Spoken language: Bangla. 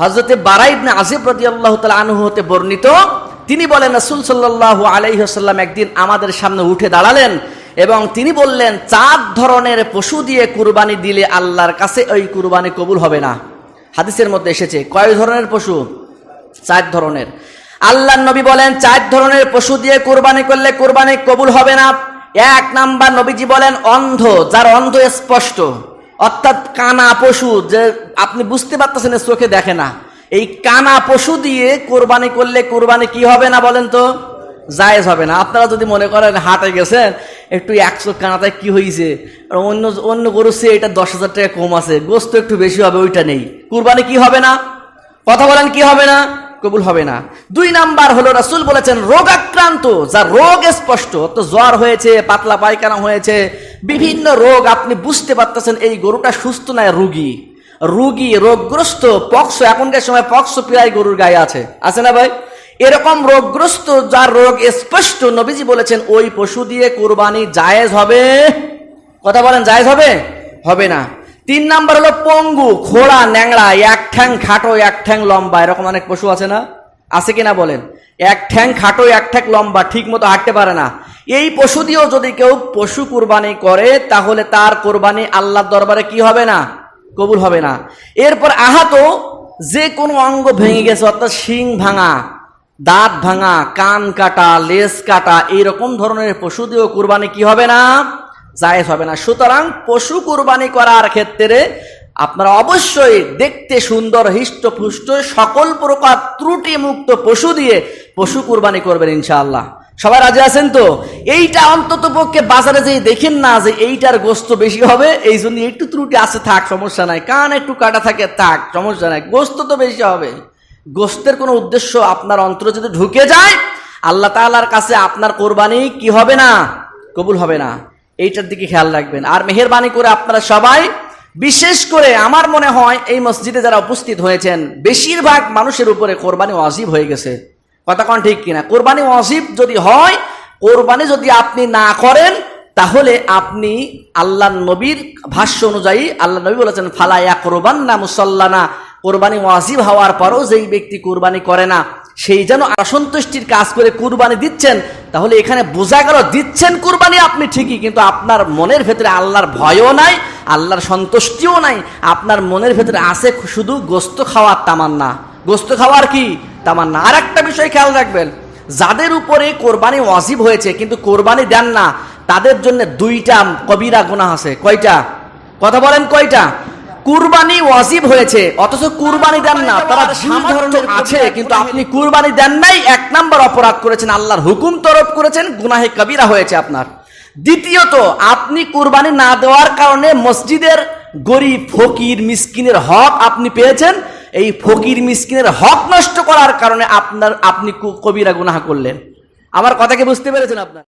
হজরতে বারাইবনে আজিব রদি আল্লাহ তালা আনহু হতে বর্ণিত, তিনি বলেন, রসুল সাল্লাহ আলাইসাল্লাম একদিন আমাদের সামনে উঠে দাঁড়ালেন এবং তিনি বললেন, চার ধরনের পশু দিয়ে কুরবানি দিলে আল্লাহর কাছে ওই কুরবানি কবুল হবে না। হাদিসের মধ্যে এসেছে, কয় ধরনের পশু? চার ধরনের। আল্লাহ নবী বলেন, চার ধরনের পশু দিয়ে কোরবানি করলে কোরবানি কবুল হবে না। এক নাম্বার নবীজি বলেন, অন্ধ, যার অন্ধ স্পষ্ট। অর্থাৎ কানা পশু যে আপনি বুঝতে পারতেছেন চোখে দেখে না। এই কানা পশু দিয়ে কোরবানি করলে কোরবানি কি হবে না বলেন তো? জায়েজ হবে না। আপনারা যদি মনে করেন হাটে গেছেন, একটু একশো কানাতে কি হয়েছে অন্য অন্য গরু সে এটা দশ হাজার টাকা কম আছে। গোস্ত একটু বেশি হবে, ওইটা নেই। কুরবানি কি হবে না? কথা বলেন, কি হবে না? কবুল হবে না। দুই নাম্বার হলো রাসুল বলেছেন, রোগাক্রান্ত। যা রোগ স্পষ্ট, তো জ্বর হয়েছে, পাতলা পায়খানা হয়েছে বিভিন্ন রোগ আপনি বুঝতে পারতেছেন, এই গরুটা সুস্থ নয় রুগী? রুগী রোগগ্রস্ত, পক্স, এখনকার সময় পক্স প্রায় গরুর গায়ে আছে। আছে না ভাই? এরকম রোগগ্রস্ত, যার রোগ স্পষ্ট নবীজি বলেছেন, ওই পশু দিয়ে কোরবানি জায়েজ হবে? কথা বলেন, জায়েজ হবে? হবে না। তিন নাম্বার হলো পঙ্গু খোড়া ন্যাংড়া, এক ঠ্যাং খাটো, এক ঠ্যাং লম্বা, এরকম অনেক পশু আছে না? আছে কিনা বলেন? এক ঠ্যাং খাটো, এক ঠ্যাং লম্বা ঠিক মতো হাঁটতে পারে না। এই পশু দিয়েও যদি কেউ পশু কুরবানি করে, তাহলে তার কোরবানি আল্লাহর দরবারে কি হবে না? কবুল হবে না। এরপর আহত যে কোনো অঙ্গ ভেঙে গেছে, অর্থাৎ শিং ভাঙা, দাঁত ভাঙা, কান কাটা, লেজ কাটা, এইরকম ধরনের পশু দিয়েও কুরবানি কি হবে না? জায়েজ হবে না। সুতরাং পশু কুরবানি করার ক্ষেত্রে আপনারা অবশ্যই দেখতে সুন্দর, হৃষ্টপুষ্ট সকল প্রকার ত্রুটি মুক্ত পশু দিয়ে পশু কুরবানি করবেন ইনশাআল্লাহ। সবাই রাজি আছেন তো? এইটা অন্তত পক্ষে বাজারে যে দেখেন না যে এইটার গোস্ত বেশি হবে, এই জন্য একটু ত্রুটি আছে, থাক, সমস্যা নাই। কান একটু কাটা থাকে, থাক, সমস্যা নাই। গোস্ত তো বেশি হবে। গোস্তের কোনো উদ্দেশ্য আপনার অন্তরে যদি ঢুকে যায়, আল্লাহ তাআলার কাছে আপনার কোরবানি কি হবে না? কবুল হবে না। এইটার দিকে খেয়াল রাখবেন। আর মেহরবানি করে আপনারা সবাই, বিশেষ করে আমার মনে হয় এই মসজিদে যারা উপস্থিত হয়েছেন, বেশিরভাগ মানুষের উপরে কোরবানি অজীব হয়ে গেছে। কথা কোন ঠিক কিনা? কোরবানি অজীব যদি হয়, কোরবানি যদি আপনি না করেন, তাহলে আপনি আল্লাহ নবীর ভাষ্য অনুযায়ী আল্লাহ নবী বলেছেন ফালাইয়া কোরবান না মুসল্লানা। কোরবানি ওয়াজিব হওয়ার পরও যেই ব্যক্তি কোরবানি করে না, সেই যেন অসন্তুষ্টির কাজ করে কুরবানি দিচ্ছেন, তাহলে এখানে বোঝা গেল, দিচ্ছেন কুরবানি আপনি ঠিকই, কিন্তু আপনার মনের ভেতরে আল্লাহর ভয়ও নাই, আল্লাহর সন্তুষ্টিও নাই, আপনার মনের ভেতরে আছে শুধু গোস্ত খাওয়ার তামান্না। গোস্ত খাওয়ার কি? তামান্না। আর একটা বিষয় খেয়াল রাখবেন যাদের উপরে কোরবানি ওয়াজিব হয়েছে কিন্তু কোরবানি দেন না তাদের জন্য দুইটা কবিরা গুনাহ আছে। কয়টা? কথা বলেন কয়টা? কুরবানি ওয়াজিব হয়েছে অথচ কুরবানি দেন না। তারা দুই ধরনের আছে কিন্তু আপনি কুরবানি দেন নাই এক নাম্বার অপরাধ করেছেন আল্লাহর হুকুম তরফ করেছেন গুনাহে কবিরা হয়েছে আপনার। দ্বিতীয়ত আপনি কুরবানি না দেওয়ার কারণে মসজিদের গরিব ফকির মিসকিনের হক আপনি পেয়েছেন এই ফকির মিসকিনের হক নষ্ট করার কারণে আপনার, আপনি কবিরা গুনাহা করলেন। আমার কথাকে বুঝতে পেরেছেন আপনার?